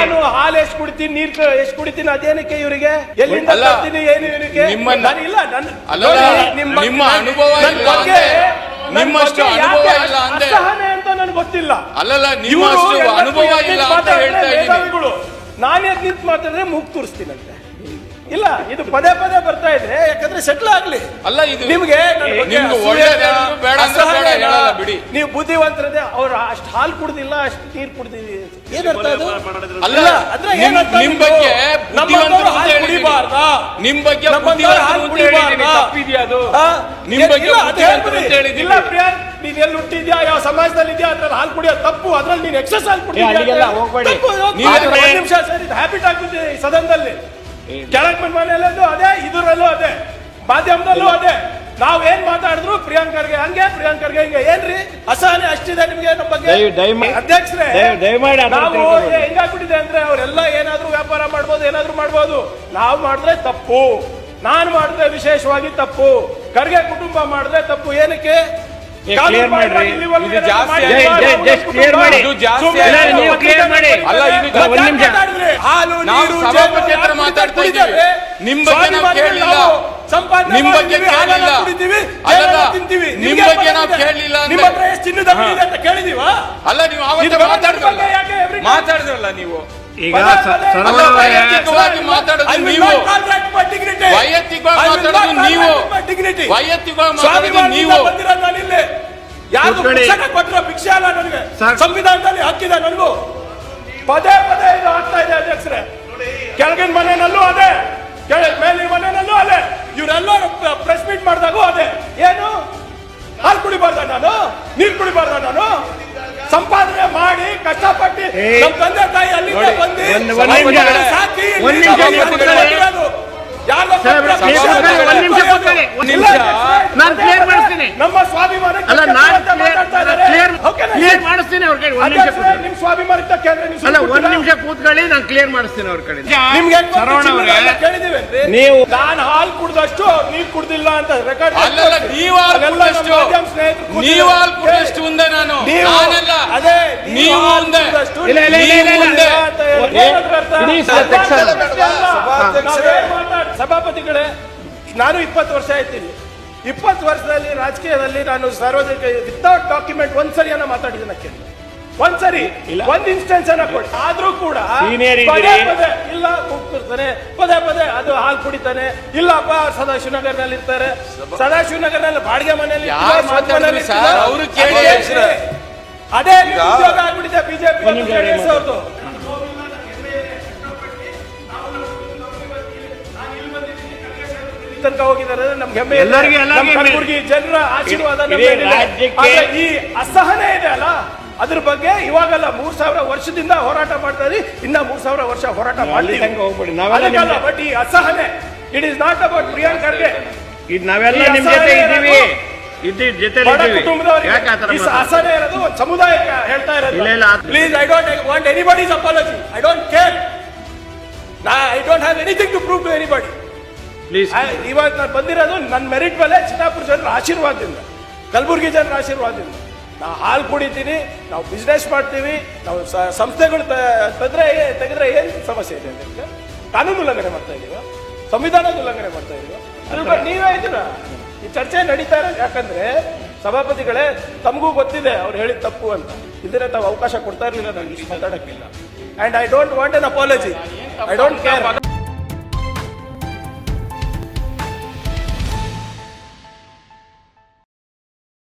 ನಾನು ಹಾಲು ಎಷ್ಟು ಕುಡಿತೀನಿ ನೀರ್ ಎಷ್ಟು ಕುಡಿತೀನಿ ಅದೇನಕ್ಕೆ ಇವರಿಗೆ? ಎಲ್ಲಿಂದ ಅಲ್ಲ, ತರ್ತೀನಿ ಏನು ಇವರಿಗೆ? ನಾನು ಇಲ್ಲ ನನ್ನ ಅಲ್ಲ, ನಿಮ್ಮ ನಿಮ್ಮ ಅನುಭವ ನನ್ನ ಇಲ್ಲ ಬಗ್ಗೆ-. ನನ್ನ ನಿಮ್ಮಷ್ಟು ಬಗ್ಗೆ ಅನುಭವ ಯಾಕೆ ಇಲ್ಲ ಅಂದೆ. ಅಸಹನೆ ಅಂತ ನನಗೆ ಗೊತ್ತಿಲ್ಲ. ಅಲ್ಲಲ್ಲ ಇವ್ರು ಎಲ್ಲದಕ್ಕೂ ಅನುಭವ ಎದ್ದು ಇಲ್ಲ ಅಂತ ಮಾತಾಡಿದ್ರೆ ಹೇಳ್ತಾ ಇದ್ದೀನಿ. ಮೇಧಾವಿಗಳು. ನಾನು ಎದ್ದು ನಿಂತು ಮಾತಾಡಿದ್ರೆ ಮೂಗ್ ತೋರಿಸ್ತೀನಂತೆ. ಇಲ್ಲ ಇದು ಪದೇ ಪದೇ ಬರ್ತಾ ಇದ್ರೆ ಯಾಕಂದ್ರೆ ಸೆಟ್ಲ್ ಆಗ್ಲಿ. ಅಲ್ಲ ಇದು ನಿಮ್ಗೆ ನಿಮ್ಗೆ ಒಳ್ಳೇದು ಬೇಡ ಅಂದ್ರೆ ಬೇಡ ಅಸಹನೆ ಹೇಳಲ್ಲ ಬಿಡಿ ನೀವು ಬುದ್ಧಿವಂತರದೇ ಅವ್ರು ಅಷ್ಟು ಹಾಲು ಕುಡ್ದಿಲ್ಲ ಅಷ್ಟು ನೀರು ಕುಡ್ದಿವಿ ಏನರ್ಥ ಅದು ಅಲ್ಲ ಅಂದ್ರೆ ನಿಮ್- ಏನರ್ಥ ನಿಮ್ ನಿಮ್ದು? ಬಗ್ಗೆ ನಮ್ಮಂತವ್ರು ಬುದ್ಧಿವಂತರು ಅಂತ ಹಾಲು ಹೇಳಿದ್ದೀನಿ. ಕುಡಿಬಾರ್ದಾ? ನಿಮ್ ಬಗ್ಗೆ ನಮ್ಮಂತವ್ರು ಬುದ್ಧಿವಂತರು ಹಾಲು ಅಂತ ಹೇಳಿದ್ದೀನಿ. ಕುಡಿಬಾರ್ದಾ? ತಪ್ಪಿದ್ಯಾ ಅದು? ಆ? ನಿಮ್ ಬಗ್ಗೆ ಇಲ್ಲ, ಅದು ಬುದ್ಧಿವಂತರು ಹೇಳ್ಬಿಡಿ. ಅಂತ ಹೇಳಿದ್ದೀನಿ. ಇಲ್ಲ ಪ್ರಿಯಾಂಕ್ ನೀನ್ ಎಲ್ಲಿ ಹುಟ್ಟಿದ್ಯಾ ಯಾವ ಸಮಾಜದಲ್ಲಿ ಇದೆಯಾ ಅದ್ರಲ್ಲಿ ಹಾಲು ಕುಡಿಯೋದು ತಪ್ಪು ಅದ್ರಲ್ಲಿ ನೀನ್ ಎಕ್ಸಸ್ ಹಾಲು ಕುಡಿದ್ಯಾ ಅಲ್ಲಿಗೆಲ್ಲ ಹೋಗ್ಬೇಡಿ. ತಪ್ಪು, ಹೋಗ್ಬೇಡಿ. ನೀವೇ ಆದ್ರೆ ಒಂದ್ ನಿಮಿಷ ಸರ್ ಇದು ಹ್ಯಾಬಿಟ್ ಆಗ್ಬಿಟ್ಟಿದೆ ಈ ಸದನದಲ್ಲಿ ಕೆಳಗ್ ಮನೆಯಲ್ಲೂ ಅದೇ ಇದರಲ್ಲೂ ಅದೇ ಮಾಧ್ಯಮದಲ್ಲೂ ಅದೇ ನಾವ್ ಏನ್ ಮಾತಾಡಿದ್ರು ಪ್ರಿಯಾಂಕರ್ಗೆ ಹಂಗೆ ಪ್ರಿಯಾಂಕರ್ಗೆ ಹಿಂಗೆ. ಏನ್ರಿ? ಅಸಹನೆ ಅಷ್ಟಿದೆ ನಿಮ್ಗೆ ನಮ್ಮ ಬಗ್ಗೆ? ಅಧ್ಯಕ್ಷರೇ ನಾವು ಹೆಂಗಾಗ್ಬಿಟ್ಟಿದೆ ಅಂದ್ರೆ ಅವರೆಲ್ಲ ಏನಾದ್ರೂ ವ್ಯಾಪಾರ ಮಾಡ್ಬೋದು ಏನಾದ್ರೂ ಮಾಡ್ಬೋದು. ನಾವು ಮಾಡಿದ್ರೆ ತಪ್ಪು. ನಾನು ಮಾಡಿದ್ರೆ ವಿಶೇಷವಾಗಿ ತಪ್ಪು. ಖರ್ಗೆ ಕುಟುಂಬ ಮಾಡಿದ್ರೆ ತಪ್ಪು. ಏನಕ್ಕೆ. ಹಾಲು ನೀರು ಮಾತಾಡ್ತಾ. ನಿಮ್ ಬಗ್ಗೆ ನಾವು ಕೇಳಲಿಲ್ಲ. ನಾವು ಸಂಪಾದನೆ ನಿಮ್ ಬಗ್ಗೆ ಕೇಳಲಿಲ್ಲ. ಅಲ್ಲಲ್ಲ, ತಿಂತೀವಿ. ನಿಮ್ ನಿಮ್ಗೆ ಬಗ್ಗೆ ನಾವು ಕೇಳಲಿಲ್ಲ ನಿಮ್ಮ ಹತ್ರ ಎಷ್ಟು ಚಿನ್ನದ ಇದೆ ಅಂತ ಕೇಳಿದೀವಾ ಅಲ್ಲ ನೀವು ಮಾತಾಡಿದ್ರಲ್ಲ ಮಾತಾಡಿದ್ರಲ್ಲ ನೀವು ಈಗ ವೈಯಕ್ತಿಕವಾಗಿ ಮಾತಾಡೋದು ನೀವು. ವೈಯಕ್ತಿಕವಾಗಿ ಮಾತಾಡೋದು ನೀವು. ವೈಯಕ್ತಿಕವಾಗಿ ಮಾತಾಡೋದು ನೀವು. ಯಾರು. ಭಿಕ್ಷೆ ಅಲ್ಲ ನನಗೆ ಸಂವಿಧಾನದಲ್ಲಿ ಹಕ್ಕಿದೆ ನನಗೂ ಪದೇ ಪದೇ ಇದು ಆಗ್ತಾ ಇದೆ ಅಧ್ಯಕ್ಷರೇ ಕೆಳಗಿನ ಮನೆಯಲ್ಲೂ ಅದೇ ಕೆಳ ನೀರು ಕುಡಿಬಾರ್ದ ನಾನು? ಸಂಪಾದನೆ ಮಾಡಿ ಕಷ್ಟಪಟ್ಟು ನಮ್ಮ ತಂದೆ ತಾಯಿ ಅಲ್ಲಿಂದ ಬಂದಿ ಸಾಕಿ. ನಮ್ಮ ಸ್ವಾಭಿಮಾನಕ್ಕೆ ಕ್ಲಿಯರ್ ಮಾಡಿಸ್ತೀನಿ ಅವ್ರ ಕಡೆ ಒಂದ್ ನಿಮಿಷ ಕೂತ್ಕೊಳ್ಳಿ. ನಿಮ್ ಸ್ವಾಭಿಮಾನ ನೀವು ಅಲ್ಲ ಒಂದ್ ನಿಮಿಷ ಕೂತ್ಕೊಳ್ಳಿ ನಾನು ಕ್ಲಿಯರ್ ಮಾಡಿಸ್ತೀನಿ ಅವ್ರ ಕಡೆ ನಿಮ್ಗೆ ಶರವಣ ಅವರೇ, ನೀವು- ನಾನು ಹಾಲು ಕುಡ್ದಷ್ಟು ನೀರ್ ಕುಡ್ದಿಲ್ಲ ಅಂತ ರೆಕಾರ್ಡ್ ಅಲ್ಲಲ್ಲ ನೀವು ಹಾಲು ಕುಡ್ದಷ್ಟು ನೀವು ಹಾಲು ಕುಡ್ದಷ್ಟು ಮುಂದೆ ನಾನು. ನಾನಲ್ಲ. ಅದೇ ನೀವು ಮುಂದೆ. ಇಲ್ಲ, ಇಲ್ಲ, ಇಲ್ಲ, ಇಲ್ಲ, ಇಲ್ಲ. ಮುಂದೆ. ಇಡೀ ಸಭಾಪತಿಗಳೇ ನಾನು ಇಪ್ಪತ್ತು ವರ್ಷ ಆಯ್ತೀನಿ. ಇಪ್ಪತ್ತು ವರ್ಷದಲ್ಲಿ ರಾಜಕೀಯದಲ್ಲಿ ನಾನು ಸಾರ್ವಜನಿಕ ವಿತೌಟ್ ಡಾಕ್ಯುಮೆಂಟ್ ಒಂದ್ಸರಿಯನ್ನ ಮಾತಾಡಿದ್ದೀನಿ ಕೇಳಿ ಒಂದ್ಸರಿ ಒಂದ್ ಇನ್ಸ್ಟೆನ್ಸ್ ಅನ್ನ ಕೊಡಿ ಆದ್ರೂ ಕೂಡ ಪದೇ. ಪದೇ ಇಲ್ಲ ಕೂಗ್ತಿರ್ತಾನೆ ಪದೇ ಪದೇ ಅದು ಹಾಲು ಕುಡಿತಾನೆ ಇಲ್ಲಪ್ಪ ಸದಾಶಿವನಗರ್ನಲ್ಲಿ ಇರ್ತಾರೆ ಸದಾಶಿವನಗರ್ನಲ್ಲಿ ಬಾಡಿಗೆ ಮನೆಯಲ್ಲಿ. ಅವ್ರು ಅದೇ ಹೆಸ್ರು. ಅದೇ ಉದ್ಯೋಗ ಆಗ್ಬಿಟ್ಟಿದೆ ಬಿಜೆಪಿ ತನಕ ಹೋಗಿದ್ದಾರೆ. ನಮ್ಗೆ ಹೆಮ್ಮೆ. ಎಲ್ಲರಿಗೂ ಕಲಬುರಗಿ ಜನರ ಆಶೀರ್ವಾದ. ಆದ್ರೆ ಈ ಅಸಹನೆ ಇದೆ ಅಲ್ಲ? ಅದ್ರ ಬಗ್ಗೆ ಇವಾಗಲ್ಲ ಮೂರ್ ಸಾವಿರ ವರ್ಷದಿಂದ ಹೋರಾಟ ಮಾಡ್ತಾ ಇದ್ರಿ ಇನ್ನ ಮೂರ್ ಸಾವಿರ ವರ್ಷ ಹೋರಾಟ ಮಾಡಿ ಹೋಗ್ಬಿಡಿ. ನಾವೆಲ್ಲ ಬಟ್ ಈ ಅಸಹನೆ it is not about Priyank Kharge ಇದು ನಾವೆಲ್ಲ ನಿಮ್ಮ ನಿಮ್ ಜೊತೆ ಇದ್ದೀವಿ ಅಸಹನೆ ಇರೋದು ಒಂದು ಸಮುದಾಯಕ್ಕೆ ಹೇಳ್ತಾ ಇರೋದು. Please I don't want anybody's apology I don't care I don't have anything to prove to anybody please ಇವಾಗ ನಾನು ಬಂದಿರೋದು ನನ್ನ ಮೆರಿಟ್ ಮೇಲೆ ಚಿತ್ತಾಪುರ ಜನರ ಆಶೀರ್ವಾದದಿಂದ ಕಲಬುರಗಿ ಜನರ ಆಶೀರ್ವಾದದಿಂದ. ನಾವು ಹಾಲು ಕುಡಿತೀನಿ ನಾವು ಬಿಸ್ನೆಸ್ ಮಾಡ್ತೀವಿ ನಾವು ಸಂಸ್ಥೆಗಳು ತ- ತೆಗೆದ್ರೆ ತೆಗೆದ್ರೆ ಏನು ಸಮಸ್ಯೆ ಇದೆ ಅಂತ ಕಾನೂನು ಉಲ್ಲಂಘನೆ ಮಾಡ್ತಾ ಇದೀವ ಸಂವಿಧಾನದ ಉಲ್ಲಂಘನೆ ಮಾಡ್ತಾ ಇದೀವ. ಅದ್ರ ನೀವೇ ಇದ್ದೀರಾ ಈ ಚರ್ಚೆ ನಡೀತಾ ಇರೋದು ಯಾಕಂದ್ರೆ ಸಭಾಪತಿಗಳೇ ತಮಗೂ ಗೊತ್ತಿದೆ ಅವ್ರು ಹೇಳಿದ ತಪ್ಪು ಅಂತ. ಇದ್ರೆ ತಾವು ಅವಕಾಶ ಕೊಡ್ತಾ ಇರಲಿಲ್ಲ ನನಗೆ ಮಾತಾಡೋಕ್ಕಿಲ್ಲ. And I don't want an apology I don't care